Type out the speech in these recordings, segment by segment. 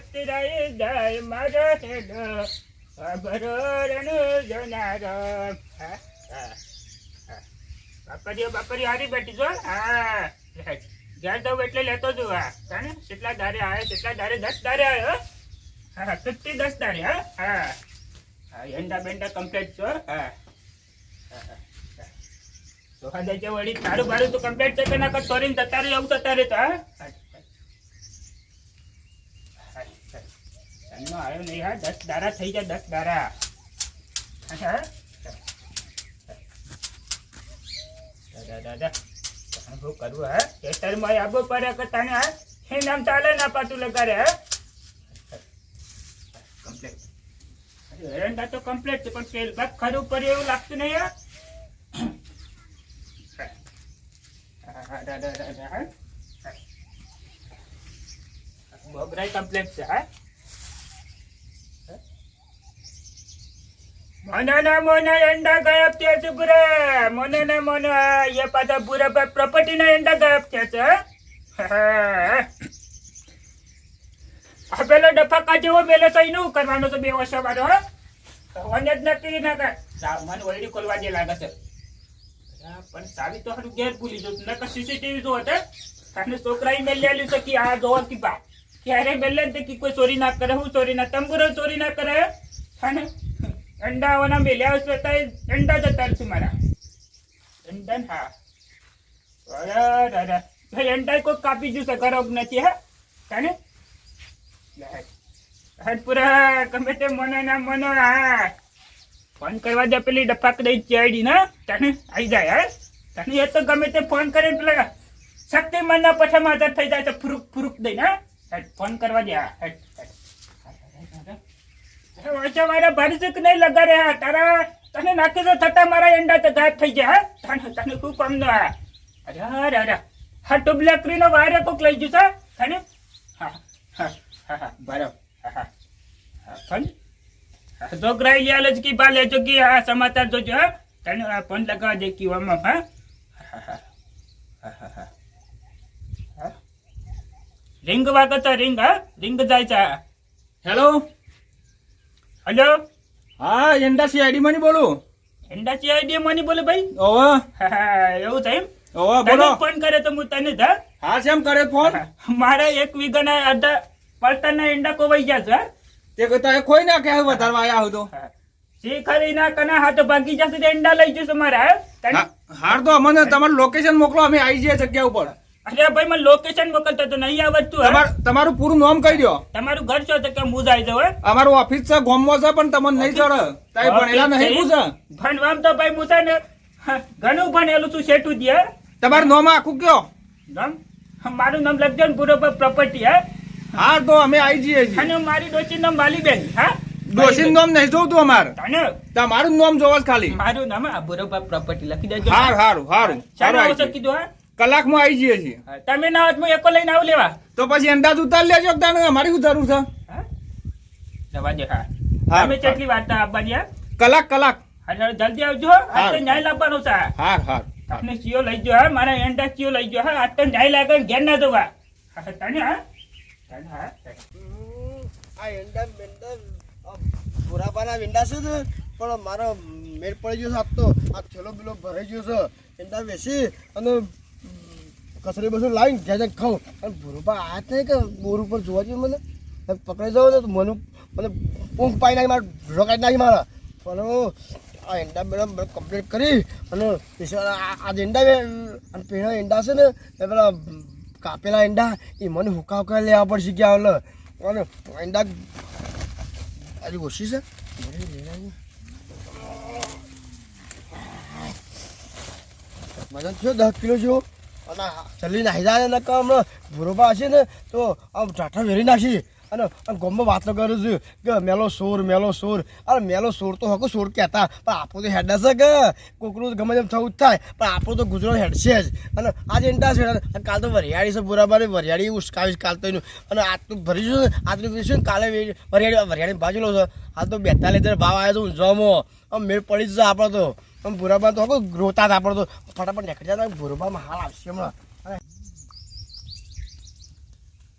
પાતરાએ જાય હા જુ કેટલા દારે આવે કેટલા દારે દસ દારે આવ્યો હા. ફિફ્ટી દસ દારે હા. હા. એંડા બેંડા કમ્પ્લીટ છો હા. હા, હા, હા. સોખા દે છે વળી. તારું બારું તો કમ્પ્લીટ છે કે ના કર ચોરીને જતા રહે એવું જતા તો હા. તનનો આવ્યો નહીં હા દસ દારા થઈ જાય દસ દારા. હા, હા. દાદા દાદા બહુ કરવું હા. ખેતરમાં આબો પડે કે તને હા. નામ ચાલે ના પાછું લગાડે હા. કમ્પ્લેટ એરંડા તો કમ્પ્લેટ છે પણ તેલ ખરું પડે એવું લાગતું નહીં હા. હા, હા, હા. બોગરાઈ કમ્પ્લેટ છે હા. મોનાના મોના એંડા ગાયબ થયા છે પૂરા મોનાના મોના એ પાછા પૂરા પર પ્રોપર્ટીના એંડા ગાયબ થયા છે આ પેલો ડફાકા જેવો મેલો છે નું કરવાનો તો બે વર્ષો વાળો હો? જ નક્કી ના કર. મને વળી ખોલવા લાગે છે. સાવી તો હારું ઘેર ભૂલી જતું નકર સીસીટીવી જો હતે અને છોકરાએ મેલ લેલું છે કે આ જોવા કે બા. ક્યારે મેલે ને તે કે કોઈ ચોરી ના કરે, હું ચોરી ના તંબુરો ચોરી ના કરે અને અંડાઓના મેલ્યા છે તો અંડા જતા છે મારા. અંડા હા. અરે ભાઈ અંડા કોઈ કાપી જશે કે નથી, હા? કાને? પૂરા, ગમે તે મનો ના મનો, હા. ફોન કરવા દે પેલી ડફાક દઈ ચડી ના? તને? આવી જાય, હા? તને એ તો ગમે તે ફોન કરે પેલા શક્તિમાન ના પછા માથા થઈ જાય તો ફુરુક ફુરુક દઈ, ના? ફોન કરવા દે, હા હટ હટ વાંચા મારા ભરસુક નહીં લગા રહ્યા તારા, તને નાખી તો થતા મારા એંડા તો ગાયબ થઈ ગયા તને તને શું કામ નો આ અરે અરે અરે. હા, ટુબલા નો વાયરે કોક લઈ જશે તને? હા હા હા બરાબર. હા હા. ફોન? છોકરાએ લે આલે છે કે બા લેજો કે આ સમાચાર જોજો, હા. તને આ ફોન લગાવવા દે કે આમાં, હા. હા હા હા રિંગ વાગે રિંગ રિંગ જાય છે હેલો? હલો? હા એન્ડાસી આઈડી માંથી બોલું. એન્ડાસી આઈડી મોની બોલે ભાઈ? ઓવા હા, હા, એવું થાય ઓહો બોલો. ફોન કરે તો હું તને જ હા? શેમ કરે ફોન મારે એક વીઘાના અડધા પડતરના એંડા કોવાઈ ગયા છે તે કહેતા કોઈ ના કે વધારવા આયા હું. તો શીખરી ના કના હાથો ભાગી જશે એંડા લઈ જશે મારા હાર તો અમને તમારું લોકેશન મોકલો અમે આવી જઈએ જગ્યા ઉપર. અરે ભાઈ મને લોકેશન મોકલતો તો નહીં આવડતું હા? તમાર તમારું પૂરું નામ કહી દો તમારું ઘર છો છે કે હું જાય જાઉં હા? અમારું ઓફિસ છે ગોમમાં છે પણ તમને નહીં ચડે. તાઈ ભણેલા નહીં પૂછે. ભણવામ તો ભાઈ હું છે ને હા, ઘણું ભણેલું છું શેઠું જ હા? તમારું નામ આખું કયો? નામ? મારું નામ લખજો ને પૂરો પ્રોપર્ટી હે? હા તો અમે આવી જઈએ છીએ. અને મારી ડોચી નામ માલીબેન હા? ડોશીનું નામ નહીં જોતું અમારે. તને? તમારું નામ જોવા ખાલી. મારું નામ આ બરોબર પ્રોપર્ટી લખી દેજો. હાર હારું હારું. સારું આવશે આવી જઈએ. કીધું હા? કલાકમાં આવી જઈએ છીએ. તમે ના હોત હું એકો લઈને આવું લેવા. તો પછી અંદાજ ઉતાર લેજો તને અમારી શું જરૂર છે? હા? જવા દે હા. હા, તમે કેટલી વાત આવવાની હા કલાક કલાક. હા, જલ્દી આવજો આજે ન્યાય લાવવાનો છે. હા હા આપને ચિયો લઈ જો હા. મારા એન્ડા ચિયો લઈ જો હા. આજ તો ન્યાય લાગે ને ઘેર ના જવા. તને હા. તને હા. આ એન્ડા આ ભૂરાપાના વેંડા છે ને પણ મારો મેળ પડી ગયો છે આજ તો. આ થેલો બેલો ભરાઈ ગયો છે. એન્ડા બેસી અને કચરી બસરી લાવીને ઘેર ત્યાં ખાઉં. અને ભૂરોપા આ જ કે બોર ઉપર જોવા જોઈએ મને? પકડાઈ જાવ ને તો મને મને ઊંઘ પાઈ નાખી મારે, રોકાઈ નાખી મારા. પણ આ એંડા મેડમ કમ્પ્લીટ કરી અને આ એંડા અને પેલા એંડા છે ને, એ પેલા કાપેલા એંડા, એ મને હુકા હુકા લેવા પડશે ગયા એટલે અને એંડા આજે ઓછી છે? મજા થયો દસ કિલો જેવો? અને જલ્દી નાહી જાય ને કામ ભૂરોબા હશે ને, તો આમ ટાટા વેરી નાખી. અને ગમમાં વાતો કરું છું. કે મેલો સોર મેલો સોર. અરે મેલો સોર તો હકું સોર કહેતા, પણ આપણું તો હેડ છે કે. કોકરું ગમે તેમ થવું જ થાય, પણ આપણું તો ગુજરાત હેડશે જ. અને આજ એન્ટા છે, અને કાલ તો વરિયાળી છે બરાબર વરિયાળી ઉસકાવીશ કાલ તો એનું. અને આજ તો ભરીશું આજ આજનું ભરીશું કાલે વરિયાળી વરિયાળી બાજુ લો છે. હાલ તો બેતાલીસ ભાવ આવ્યો છે ઊંઝામાં આમ મેળ પડી જશે આપણે તો. આમ ભૂરાબા તો હકો રોતા હતા આપણે તો ફટાફટ નીકળી જાય ભૂરાબામાં હાલ આવશે હમણાં. અને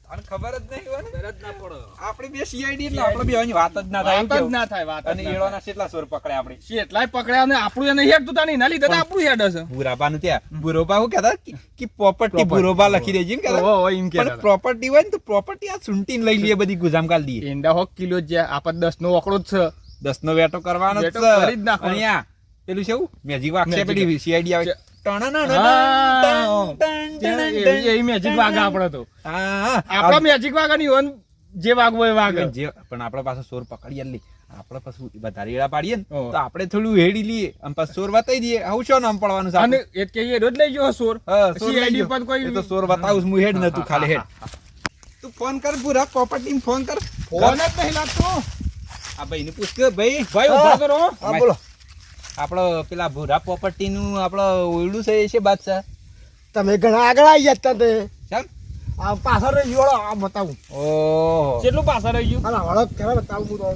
અને ખબર જ નહીં હોય ખબર જ ના પડે. આપણી બે સીઆઈડી એટલે આપણે બે અહીં વાત જ ના થાય. વાત જ ના થાય વાત અને એળોના કેટલા સોર પકડ્યા આપણે. કેટલાય પકડ્યા ને આપણું એને હેડ તું તાની એના લીધે આપણું હેડ હશે. બુરાબાનું ત્યાં. બુરોબા હું કહેતા કે- પ્રોપર્ટી. બુરોબા લખી દેજે એમ કહેતા ઓહો, એમ કે પણ પ્રોપર્ટી હોય ને તો પ્રોપર્ટી આ સુંટીને લઈ લઈએ બધી ગુજામ કાલ દઈએ ઈંડા હોક કિલો જ આપણે દસ નો ઓકડો જ છે. દસ નો વેટો કરવાનો જ છે. આ પેલું છે એવું મેજીક વાગશે Magic. પેલી સીઆઈડી આવે છે. મેજિક વાગે આપડે તો હા, મેજિક વાગે નહીં જે વાગવો એ વાગે જે પણ આપણે પાસે સોર પકડીએ લે આપણે પાછું વધારે એડા પાડીએ ને તો આપણે થોડું હેડી લઈએ પાછું સોર બતાવી દઈએ આવું શું નામ પડવાનું છે અને આપણું? એ કે રોજ લઈ જો સોર સીઆઈડી. પર કોઈ તો સોર બતાવું હું હેડ નતું ખાલી હેડ તું ફોન કર પૂરા પ્રોપર્ટી ફોન કર ફોન જ નહીં લાગતો આ ભાઈ ને પૂછ કે ભાઈ ભાઈ ઊભા કરો બોલો આપણો પેલા ભૂરા પ્રોપર્ટીનું આપણો ઓયડું છે એ છે બાદશાહ. તમે ઘણા આગળ આવી ગયા હતા તે. ચાલ આ પાછળ રહી ગયો આ બતાવું. ઓહો. કેટલું પાછળ રહી ગયું? અલા હળક કરે બતાવું હું તો.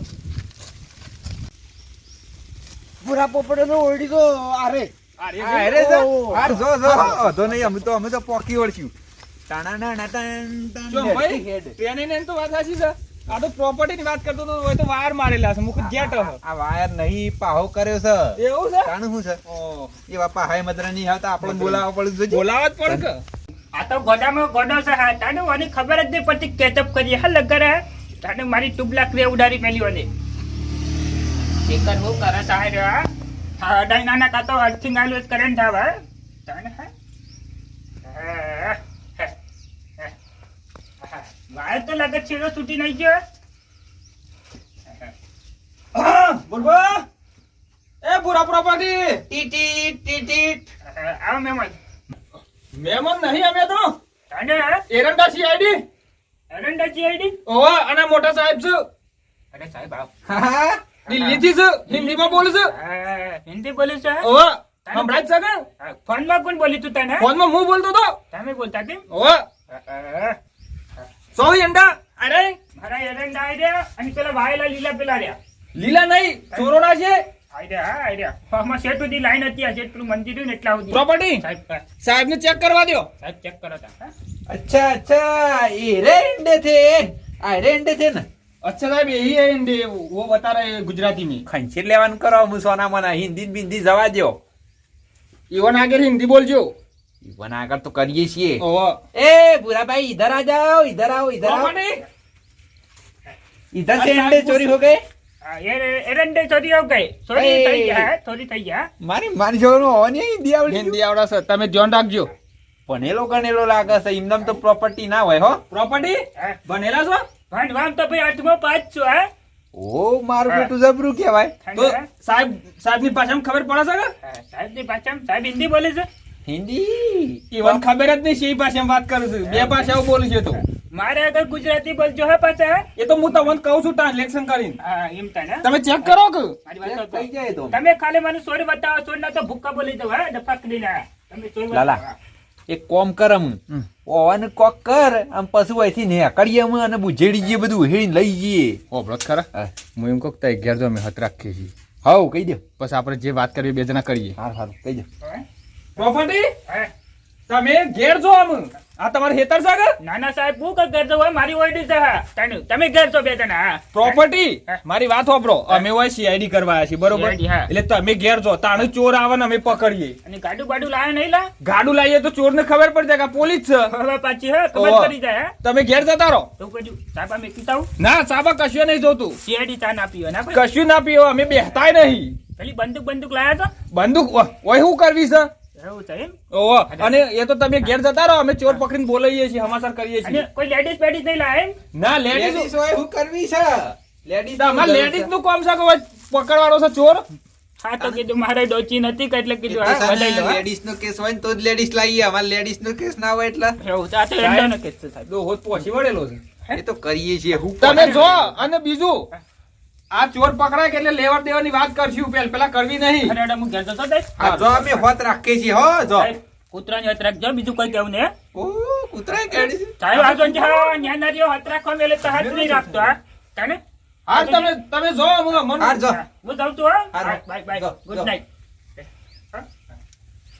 ભૂરા પોપડે નો તો આરે. આરે રે છે. જો જો. વાંધો નહીં અમે તો અમે તો પોકી ઓળખ્યું ટાણ ટાણ જો હેડ. ભાઈ ટ્રેનિંગ ને તો વાત સાચી છે. આ તો પ્રોપર્ટી ની વાત કરતો તો હોય તો વાયર મારેલા છે. મુખ ગેટ આ વાયર નહીં પાહો કર્યો છે. એવું છે? તાણું શું છે? ઓહ. એ બાપા હાય મદરા નહીં આવતા આપણે બોલાવવા પડે જોજો. બોલાવા જ પડે કે? આ તો ગોડામાં ગોડો છે હા. તાને ઓની ખબર જ નહીં પડતી કેચઅપ કરી હા લગર હે. તાને મારી ટુબલા ક્રે ઉડારી મેલી ઓને. ચેકર બહુ કરે સાહેબ હા હા. અડાઈ નાના કાતો અર્થિંગ આલુ જ કરંટ આવે તાને હા. હા, હા, હા, વાયર તો લાગે છેડો છૂટી નહીં ગયો બોલબો એ પૂરા પ્રોપર્ટી ટીટીટ. હા, આવો મહેમાન મહેમાન નહીં અમે તો. અને? એરંડા સીઆઈડી એરંડાજી આઈડી? ઓવા અને મોટા સાહેબ છે. અરે સાહેબ આવ. હા, દિલ્હી થી છે હિન્દીમાં બોલે છે. હિન્દી બોલું છું ઓવા હમણાં જ હા, ફોનમાં કોણ બોલી તું તને? ફોનમાં હું બોલતો તો? તમે બોલતા કેમ? ઓવા સો એંડા અરે મારા એરંડા આઈ રહ્યા અને પેલા વાયેલા લીલા પેલા રહ્યા લીલા નહીં ચોરોના છે આઈ રહ્યા હા આઈ રહ્યા આમાં શેઠ સુધી લાઈન હતી આ શેઠ પેલું મંદિર રહ્યું ને એટલા સુધી પ્રોપર્ટી સાહેબ હા, સાહેબ ને ચેક કરવા દો સાહેબ ચેક કરો તા હા? અચ્છા અચ્છા એ રે ઈંડે થે આ રે ઈંડે થે ને अच्छा साहब यही है हिंदी वो बता रहे हैं गुजराती में ખંચેર લેવાનું કરો હું સોના મના હિન્દી ને બિંદી જવા દો इवन आगे हिंदी बोल પણ આગળ તો કરીએ છીએ. એ ભૂરાભાઈ ઇધર આ જાઓ ઇધર આવો ઇધર આવો. ઇધર સે અંડે ચોરી હો ગઈ? લાગે પ્રોપર્ટી ના હોય હો. પ્રોપર્ટી ભણેલા છો? ભણવામ તો ભાઈ ઓ મારું બેટું જબરું કહેવાય. તો સાહેબ સાહેબની ભાષામાં ખબર પડે હિન્દી બોલે છે. હિન્દી? ઇવન ખબર જ નહીં શી ભાષામાં વાત કરું છું. બે ભાષાઓ બોલું છું તો. મારે આગળ ગુજરાતી બોલજો હે પાછા. એ તો હું તમને કહું છું ટ્રાન્સલેશન કરીને. હા એમ તને તમે ચેક કરો કે? તો થઈ જાય તો. તમે ખાલી મને સોરી બતાવો સોરી ના તો ભૂક્કા બોલી દો હા ડફા આ. તમે સોરી લાલા. એક કોમ કરમ ઓવન કોક કર આમ પછી અહીંથી નેકળીએ અમે અને બુજેડી જઈએ બધું હેડીને લઈ જઈએ. ઓ બ્રત ખરા? હા. હું એમ કહું કે અગિયાર જો અમે હત રાખીએ છીએ. હાઉ કહી દો. પછી આપણે જે વાત કરીએ બે જણા કરીએ. હા હારું કહી દો. હા? પ્રોપર્ટી તમે ઘેર જો આમ. આ તમારે હેતર છે કે નાના સાહેબ હું કઈ ઘેર જવું મારી ઓઈડી છે તને- તમે ઘેર છો બે જણા પ્રોપર્ટી મારી વાત હોપરો અમે હોય સીઆઈડી કરવા આવ્યા છીએ બરોબર? એટલે તમે ઘેર જો તાણે ચોર આવે ને અમે પકડીએ. અને ગાડું બાડું લાયા નહીં લા? ગાડું લાવીએ તો ચોર ને ખબર પડી જાય કે પોલીસ છે. હવે પાછી હે ખબર. પડી જાય હા. તમે ઘેર જતા રહો. તો કીધું સાબા મે પીતા ના સાબા કશું નહીં જોતું. સીઆઈડી ચા ના પીવો ના કશું ના પીવો અમે બેહતાય નહીં. પેલી બંદૂક બંદૂક લાયા તો બંદૂક ઓય હું કરવી છે? એવું છે એમ? ઓહો અને એ તો તમે ઘેર જતા રહો અમે ચોર પકડીને બોલાવીએ છીએ હમાસર કરીએ છીએ. કોઈ લેડીઝ પેડીઝ નહીં લાયા ના લેડીઝ હોય હું કરવી છે? લેડીઝ તમારે લેડીઝનું કોમ છે કે પકડવાનો છે ચોર? હા તો કીધું મારે ડોચી નથી કે એટલે કીધું હા લેડીઝ નો કેસ હોય ને તો જ લેડીઝ લાવીએ. અમારે લેડીઝ નો કેસ ના હોય એટલે. એવું આ તો એરંડાનો કેસ છે સાહેબ. દો હોત પહોંચી વળેલો છે. એ તો કરીએ છીએ હું તમે જો અને બીજું આ ચોર પકડાય કે એટલે લેવર દેવાની વાત કરશું પેલ પેલા કરવી નહીં. અરે એડા હું ઘેર જતો દે આ જો અમે હોત રાખીએ છીએ હો જો. કૂતરાની હત રાખજો બીજું કઈ કેવું ને ઓ કૂતરાય કેડી છે. ચાલ આ જો હા ન્યા નારીઓ હત રાખવા મેલે તો હાથ નહીં રાખતો આ તને? હા તમે તમે જો મને- મને- જો. હું. જાઉં છું હા. બાય બાય ગુડ નાઈટ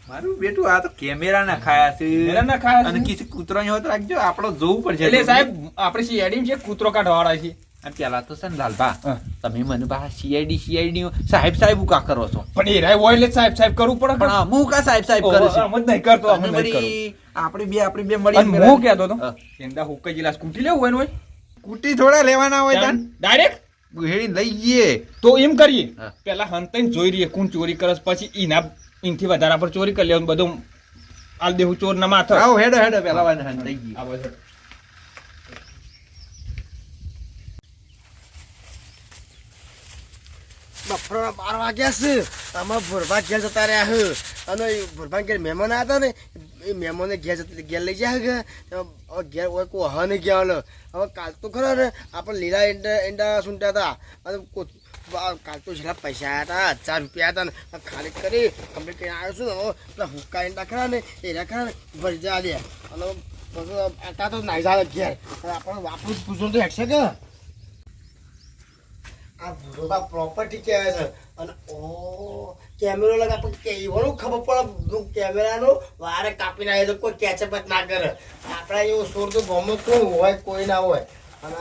મારું બેટું આ તો કેમેરા ના ખાયા છે. કેમેરા ના ખાયા અને કિસી કૂતરો હોત રાખજો આપણો જોવું પડશે. એટલે સાહેબ આપણે સીઆઈડી છે કૂતરો કાઢવાળા છે. પેલા તો છે ને લાલભા તમે મને બહાર સીઆઈડી સીઆઈડી સાહેબ સાહેબ ઉકા કરો છો? પણ એ રાય હોય એટલે સાહેબ સાહેબ કરવું પડે પણ હું કા સાહેબ સાહેબ કરું છું? આમ નહીં કરતો અમે નહીં આપણે બે આપણે બે મળી અને હું કહેતો તો. એંડા હુક્કા જેલા સ્કૂટી લેવું હોય ને હોય કુટી થોડા લેવાના હોય તાન. ડાયરેક્ટ? હેડી લઈ જઈએ. તો એમ કરીએ. પેલા હંતઈને જોઈ રહીએ કોણ ચોરી કરે પછી ઈના ઈનથી વધારે પર ચોરી કરી લેવાનું બધું આલ દેવું ચોર ના માથે. આવો હેડો હેડો પેલા વાન હન લઈ જઈએ આ બધું. બપોરના બાર વાગ્યા છે. આમાં ભોરભા ઘેર જતા રહ્યા હે અને ભોરભા ઘેર મહેમાન આવ્યા ને, એ મહેમાને ઘેર જતા, ઘેર લઈ જાય કે ઘેર હોય કોઈ હા નહીં ગયા હાલો. હવે કાલ તો ખરા ને, આપણે લીલા ઈંડા એંડા સૂંટા હતા. અને કાલ તો છેલ્લા પૈસા આવ્યા હતા, હજાર રૂપિયા હતા ને ખાલી કરી કમ્પ્લીટ કરીને આવ્યો છું ને પેલા હુક્કા એંડા ખરા ને, એના ખરા ને ભરજા દે. અને આટા તો નાઈ જાય ઘેર. આપણે વાપરું પૂછો તો હેઠશે કે? આ ભૂરોબા પ્રોપર્ટી કહેવાય છે. અને ઓ કેમેરો લગા પણ કે એવાનું ખબર પડે કેમેરાનો વારે કાપી નાખે તો કોઈ કેચઅપ જ ના કરે. આપણા એવું સોર તો ગમે કોઈ હોય કોઈ ના હોય. અને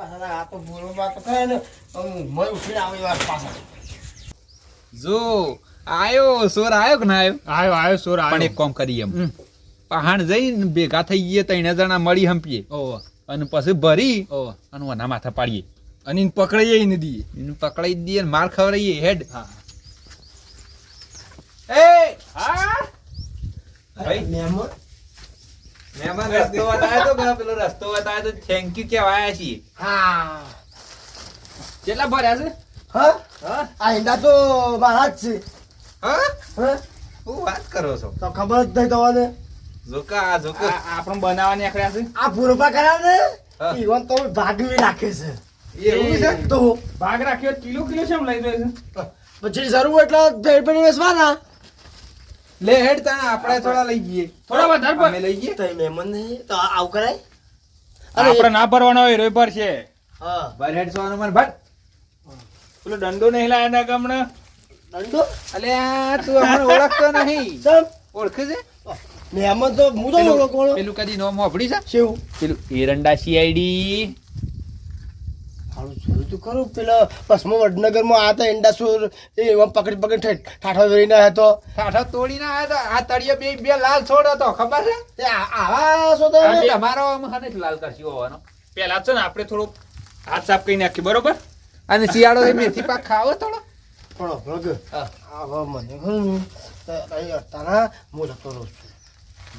આ આ તો ભૂરોબા તો ખરા ને મય ઉઠીને આવે વાર પાછા. જો આયો સોર આયો કે ના આયો? આયો આયો સોર પણ એક કામ કરીએ એમ. પહાણ જઈને ભેગા થઈ ગઈએ ત્રણ જણા મળી હંપીએ. અને પછી ભરી અને ઓના માથા પાડીએ. અને એને પકડાઈએ ને દઈએ એને પકડાઈ દઈએ માર ખવડાઈએ હેડ. હા. એ! હા? ભાઈ. મહેમાન મહેમાન રસ્તો બતાવ્યો તો પેલો રસ્તો બતાવ્યો તો થેન્ક યુ કહેવાયા છીએ. હા. કેટલા ભર્યા છે? હા? હા. આ તો મારા જ છે. હા? હા? હું વાત કરો છો? તો ખબર જ નહીં તમને જોકા જોકા આપણે બનાવવા નીકળ્યા છે? આ ભૂરપા કરાવ ને ઈવન તો ભાગવી રાખે છે. એવું છે? તો ભાગ રાખ્યો કિલો કિલો છે એમ લઈ જાય છે? પછી જરૂર એટલે ભેડ ભેળ વેચવાના. લે હેડ તને આપણે થોડા લઈ જઈએ. થોડા વધારે પણ લઈ જઈએ. તો મહેમાન ને તો આવ કરાય? આપણે ના ભરવાનો હોય રોય પર છે હા. ભાઈ હેડ સોનું મને ભટ પેલો દંડો નહીં લાયા હતા ગમણ હમણાં દંડો અલ્યા તું અમને ઓળખતો નહીં. ઓળખે છે? મહેમાન તો હું તો પેલું- ઓળખવાનો પેલું કદી નોમ હોભળી છે? શેવું? પેલું એરંડા સીઆઈડી હારું જોયું તું ખરું. પેલા પશ્ચિમ વડનગરમાં આ તો ઈંડા સુર એ એમાં પકડી પકડી ઠાઠો વેરીને હતો. ઠાઠા તોડીને આયા તા. આ તળિયે બે બે લાલ છોડ હતો ખબર છે? આવા છો તો તમારો હને લાલ કરશી હોવાનો. પેલા છે ને આપણે થોડુંક હાથ સાફ કરી નાખીએ બરોબર? અને શિયાળો મેથી પાક ખાવો થોડો? થોડો ભગ હા. આવા મને હું જતો રહું છું.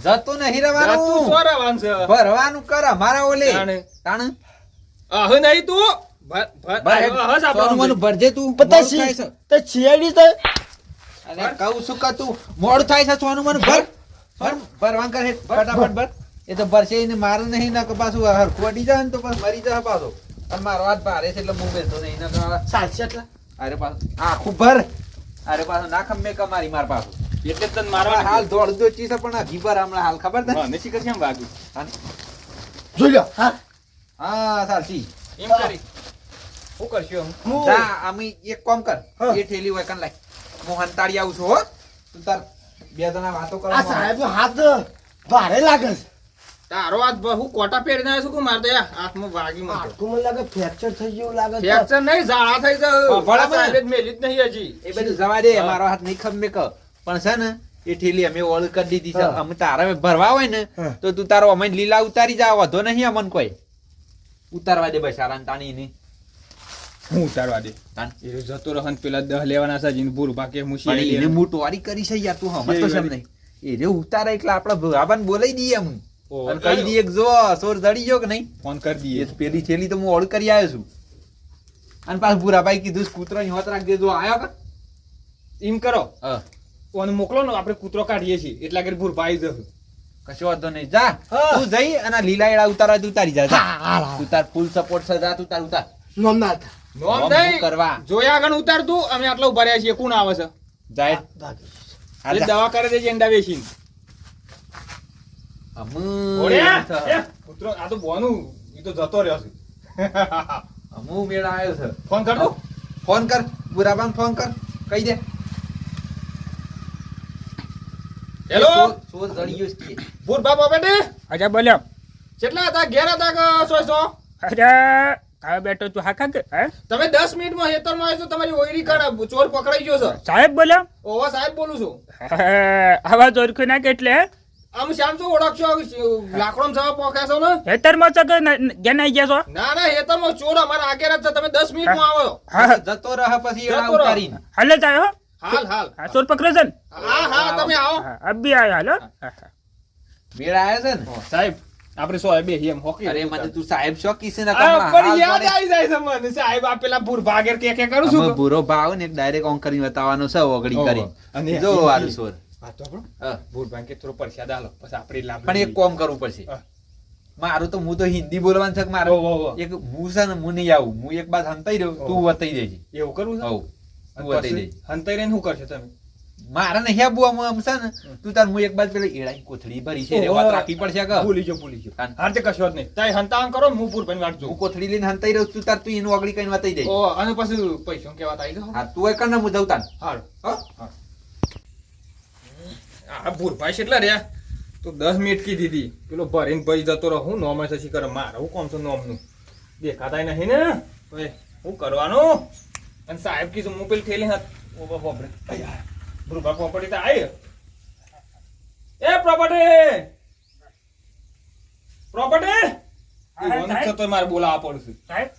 જતું નહીં તું રહેવાનું સોરાવાન છે? ભરવાનું કર મારા ઓલે. તાણ. અહ નહીં તું? મોડું થાય છે. તો છીયાડી તો અરે કહું છું કે તું? મોડું થાય છે સોનું મોનું ભર. ભર ભરવાન કર ફટાફટ ભર. એ તો ભરશે એને મારે નહીં ના પાછું હરખું અડી જાય ને તો પછી મરી જાય પાછો. અને મારો હાથ ભારે છે એટલે હું બેસતો નહીં ના અરે પાછું આખું ભર. અરે પાછું ના ખમ્મે કમારી માર પાછું. એટલે તને હાલ દોડ દો ચીસ પણ હમણાં હાલ ખબર તને? મને શીખર કેમ વાગ્યું. જોઈ લો હા. હા સાચી એમ કરી. શું કરશું હું હું જા અમે એક કામ કર. એ ઠેલી હોય કન લાય. હું હંતાડી આવું છું હો. તું તાર બે જણા વાતો કરો આ સાહેબનો હાથ ભારે લાગે છે. તારો હાથ બહુ કોટા પહેરીને આવ્યો છું કે મારે તો હાથમાં વાગી આટલું મને લાગે ફ્રેક્ચર થઈ ગયું લાગે. ફ્રેક્ચર નહીં ઝાડા થઈ જાય સાહેબે મેલી જ નહીં હજી. એ બધું જવા દે મારો હાથ નહીં ખમ્મે ક પણ છે ને એ ઠેલી અમે ઓળ કરી દીધી છે. અમે તારા ભરવા હોય ને તો તું તારો અમે લીલા ઉતારી જા વધો નહીં અમન કોઈ. ઉતારવા દે બસારાને તાણી ને હું ઉતારવા દે? એ જતો રહન પેલા દહ લેવાના છે જીન ભૂર બાકે હું એને મોટવારી કરી છે યાર તું હમત તો સમ નહીં. એ રે ઉતારે એટલે આપડે ભાભાને બોલાઈ દઈએ હું અને કહી દઈએ જો સોર જડી ગયો કે નહીં. ફોન કરી દઈએ. પેલી છેલી તો હું ઓળ કરી આવ્યો છું. અને પાછું ભૂરાભાઈ કીધું કૂતરો ની હોત રાખજે જો આવ્યો કે? એમ કરો. હા. ઓને મોકલો ને આપણે કૂતરો કાઢીએ છીએ. એટલા કરી ભૂર ભાઈ જશું. કશો વાંધો નહીં. જા તું જઈ અને લીલા એડા ઉતારવા ઉતારી જા. તું તાર ફૂલ સપોર્ટ છે જા તું તાર ઉતાર. નોમના નોમ નોમ નહીં. કરવા. જોયા આગળ ઉતાર તું અમે આટલા ઊભા રહ્યા છીએ. કોણ આવે છે? જાય ભાગી. હા, એ જા. દવા કરે દેજે એંડા વેચીને. અમુ ઓળ્યા? એ, કૂતરો આ તો બોનું એ તો જતો રહ્યો છે. અમુ મેળા આવ્યો છે. ફોન કર ફોન કર બુરાબાન ફોન કર. કહી દે. હેલો સોર- સોર છે? કે. બાપા બેટે અજા બોલ્યો. કેટલા હતા? ઘેર હતા કે સો સો અરે હવે બેઠો તું હા કાક હે? તમે દસ મિનિટમાં હેતરમાં આવ્યો છો તમારી ઓયરી કાઢા ચોર પકડાઈ ગયો છે. સાહેબ બોલ્યો. ઓવા સાહેબ બોલું છું. આવા જોરખું ના કેટલે આમ શ્યામ તો ઓળખશો? લાકડો સવા પોખ્યા ને? હેતરમાં છો કે ઘેર આવી ગયા છો? ના ના હેતરમાં ચોર અમારા આગેરા જ છે. તમે દસ મિનિટમાં આવો. જતો રહે પછી એડા ઉતારીને. હાલે જાય હો. હાલ હાલ. હા ચોર પકડે છે ને હા હા તમે આવો અબી આવ્યો હાલો હા, હા. મેળ આવ્યો છે ને? સાહેબ આપણે સો બે એમ હોકી અરે મને તું સાહેબ શો કિસે ના કામ પર યાદ આવી જાય છે મને. સાહેબ આ પેલા ભૂર ભાગેર કે કે કરું છું ભૂરો ભાવ ને ડાયરેક્ટ ઓન કરી બતાવવાનો છે ઓગડી કરી. અને જો વારું સોર. હા તો આપણો. હા. ભૂર ભાગે થોડો પરસાદ આલો. પછી આપણે લાભ પણ એક કોમ કરવું પડશે. મારું તો હું તો હિન્દી બોલવાનું છે કે મારે. એક હું છે ને હું નહીં આવું. હું એક બાદ સમતાઈ રહ્યો તું. વતાઈ દેજે. એવું કરવું છે? હંતાઈ રહીને શું કરશો તમે? મારે નહીં આબુ આમ આમ છે ને તું તાર હું એક બાદ પેલા એડાની કોથળી ભરી છે રે વાત રાખી પડશે કે ભૂલી જો ભૂલી જો હાર તે કશો જ નહીં. તાય હંતાણ કરો હું પૂર ભાઈ વાટજો હું કોથળી લઈને હંતાઈ રહ્યો તું તાર તું એનું ઓગળી કઈ વતાઈ જાય ઓ અને પછી પૈસો કે વાત આવી જાઓ હા તું એક ને જઉં તાન. હારું. હો? આ ભૂરભાઈ કેટલા રહ્યા તો દસ મિનિટ કીધી હતી પેલો ભરીને ભરી જતો રહો. હું નોમે છે કરે? મારે હું કોમ છું નોમનું? દેખાતાય નહીં ને? હું કરવાનું? અને સાહેબ કીધું હું પેલી થેલી હાથ ઓબા પોપડે ભૂરભા પોપડી તો આવી એ પ્રોપર્ટી પ્રોપર્ટી હા, તો મારે બોલાવવા પડશે. સાહેબ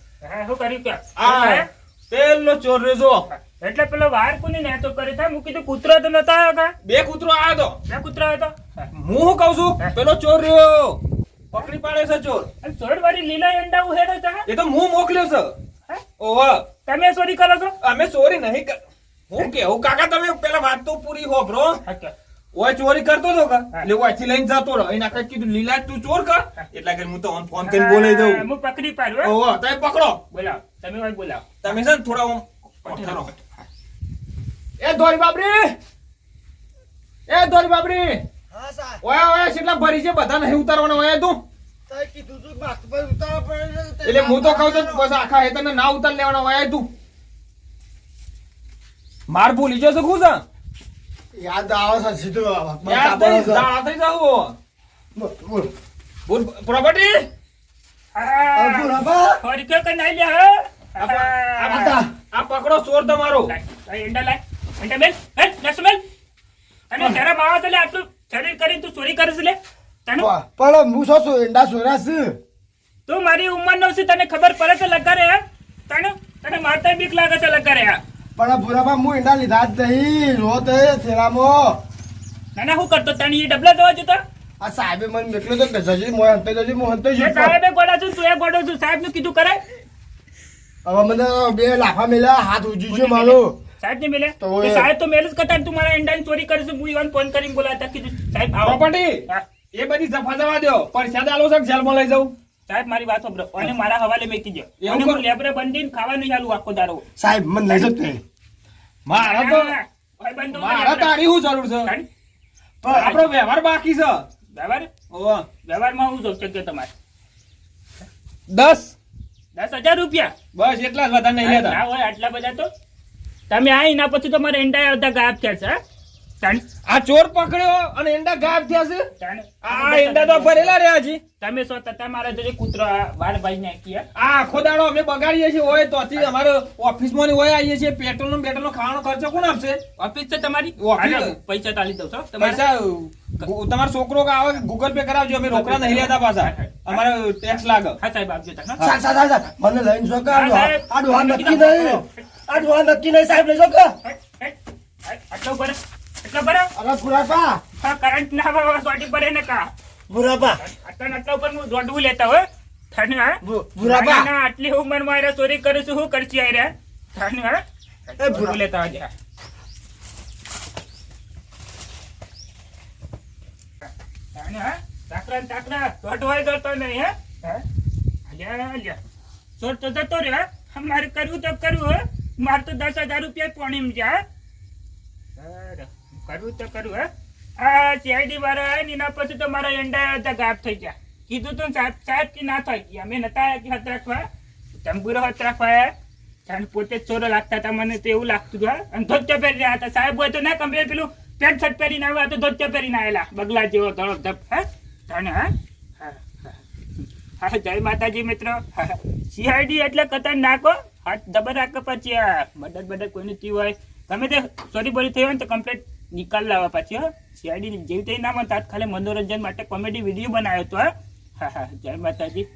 શું કર્યું કે? આ પેલો ચોર રેજો એટલે પેલો વાર કોની ને તો? કરી થાય મૂકી કીધું કૂતરો તો નતા આવ્યો કા? બે કૂતરો આવ્યો તો. બે કૂતરો આવ્યો તો? હું શું કહું છું? પેલો ચોર રહ્યો. પકડી પાડે છે ચોર. સોળ વાળી લીલા અંડા ઉહેડો છે એ તો હું મોકલ્યો છે? ઓવા તમે ચોરી કરો છો? અમે ચોરી નહીં કર હું કેવું? કાકા તમે પેલા વાત તો પૂરી હો બ્રો? ઓય ચોરી કરતો તો કા. એટલે ઓયથી લઈને જતો રહો. એના કઈ કીધું લીલા તું ચોર કર. એટલે કે હું તો ઓન ફોન કરીને બોલાઈ દઉં. હું પકડી પાડું ઓહો તમે પકડો. બોલાવો. તમે ઓય બોલાવો. તમે છે ને થોડા ઓમ. એ દોરી બાબરી! એ દોરી બાબરી! હા સા ઓયા ઓયા કેટલા ભરી છે? બધા નહીં ઉતારવાના ઓય તું. એટલે હું તો કહું છું બસ આખા હેતરને ના ઉતાર લેવાના હોય તું. માર ભૂલી જશો શું છે યાદ આવે છે સીધું યાદ થઈ. દાડા થઈ જાવ બોલ, બોલ. પ્રોપર્ટી આ પકડો ચોર તમારો. લાય, લાય, લાય. મેલ, મેલ. તને શરમ આવે છે લે આટલું શરીર કરીને તું ચોરી કરે છે લે. પણ- હું શું એંડા સોર્યા છે? તું મારી ઉંમરનો છે તને ખબર પડે છે લગા હે? તને? તને મારતા બીક લાગે છે લગા હે? પણ ભૂરાબા હું એંડા લીધા જ નહીં જો તે થેલામાં. નાના હું કરતો તને એ ડબલા દવા જતો? આ સાહેબે મને મેકલ્યો તો જજી મો હંતે જજી મો હંતે જજી સાહેબે ગોડા છું તું એ ગોડો છું. સાહેબનું કીધું કરે? હવે મને બે લાફા મેલા હાથ ઉજી છે મારો. સાહેબ ને મેલે તો સાહેબ તો મેલ જ કરતા તું મારા એંડા ચોરી કરે છે હું ઈવન ફોન કરીને બોલાતા કીધું. સાહેબ આવો. હા, એ બધી જફા જવા દો. પરસાદ આલો છે કે જેલમાં લઈ જાઉં સાહેબ મારી વાત સાંભળો. અને મારા હવાલે મેકી દો એવું કરો. લેબરે બંધીને ખાવા નહીં ચાલુ આખો દારો સાહેબ મને લઈ જતે મારા તો મારા તારી હું જરૂર છે? આપણો વ્યવહાર બાકી છે. વ્યવહાર? ઓવા. વ્યવહારમાં હું જોઉં કે તમારે? દસ. દસ હજાર રૂપિયા? બસ એટલા જ વધારે નહીં ના લેતા હોય આટલા બધા તો. તમે આ એના પછી તો મારા એંડા બધા ગાયબ થયા છે આ ચોર પકડ્યો અને એંડા ગાયબ થયા છે? આ એંડા તો ભરેલા રહ્યા છે. તમે સો તતા મારા જોડે કૂતરો વાળ ભાઈ નાખી હે? આ આખો દાડો અમે બગાડીએ છીએ હોય તોથી અમારે ઓફિસમાં ને હોય આવીએ છીએ. પેટ્રોલ નો પેટ્રોલ નો ખાવાનો ખર્ચો કોણ આપશે? ઓફિસ છે તમારી? પૈસા તાલી દઉં છો પૈસા તમારો છોકરો કે આવે ગૂગલ પે કરાવજો અમે રોકડા નહીં લેતા પાછા. અમારે ટેક્સ લાગે. હા સાહેબ આપજો મને લઈને જો કે આ ડોહા નક્કી નહીં. આ ડોહા નક્કી નહીં સાહેબ લઈ જો કે. હેટ, હેટ, હેટ, આટલો ભરે. આટલો ભરે અરે ભૂરાબા હા, કરંટ ના આવે, સોટી ભરે ને કા? ભૂરાબા ને આટલા ઉપર હું દોડવું લેતા હોય થાને હા? ભૂરાબા ના, આટલી ઉંમરમાં ચોરી કરું છું હું કરશી હારે થાને હા? એ ભૂરા- લેતા હોય થાને હા? તાકરા તાકરા દોડવાય જતો નહીં હે? અલ્યા, અલ્યા. ચોર તો જતો રે મારે કરવું તો કરવું મારે તો દસ હજાર રૂપિયા પોણીમ છે કરવું તો કરું હે? આ CID વાળા આવે ને એના પછી તો મારા એંડા હતા ગાયબ થઈ ગયા. કીધું તો સાહેબ સાહેબ કે ના થાય. અમે નતા હત રાખવા તંબુરો હાથ રાખવા આયા. પોતે ચોરો લાગતા હતા મને તો એવું લાગતું હતું અને ધોત્યો પહેરી રહ્યા હતા. સાહેબ હોય તો ના કમ્પ્લેટ પેલું પેન્ટ શર્ટ પહેરીને આવ્યા તો ધોત્ય પહેરીને આવેલા બગલા જેવો ધડક ધપ હે? જાણે હા? હા, જય માતાજી મિત્રો. સીઆઈડી એટલે ખતરનાક હાથ દબર રાખો પછી મદદ બદદ કોઈને થયું હોય. તમે તે સોરી બોલી થઈ હોય ને તો કમ્પ્લેટ નિકાલ લાવવા પાછી સીઆઈડી જેવી તે ના હતા ખાલી મનોરંજન માટે કોમેડી વીડિયો બનાવ્યો હતો હા. હા હા. જય માતાજી.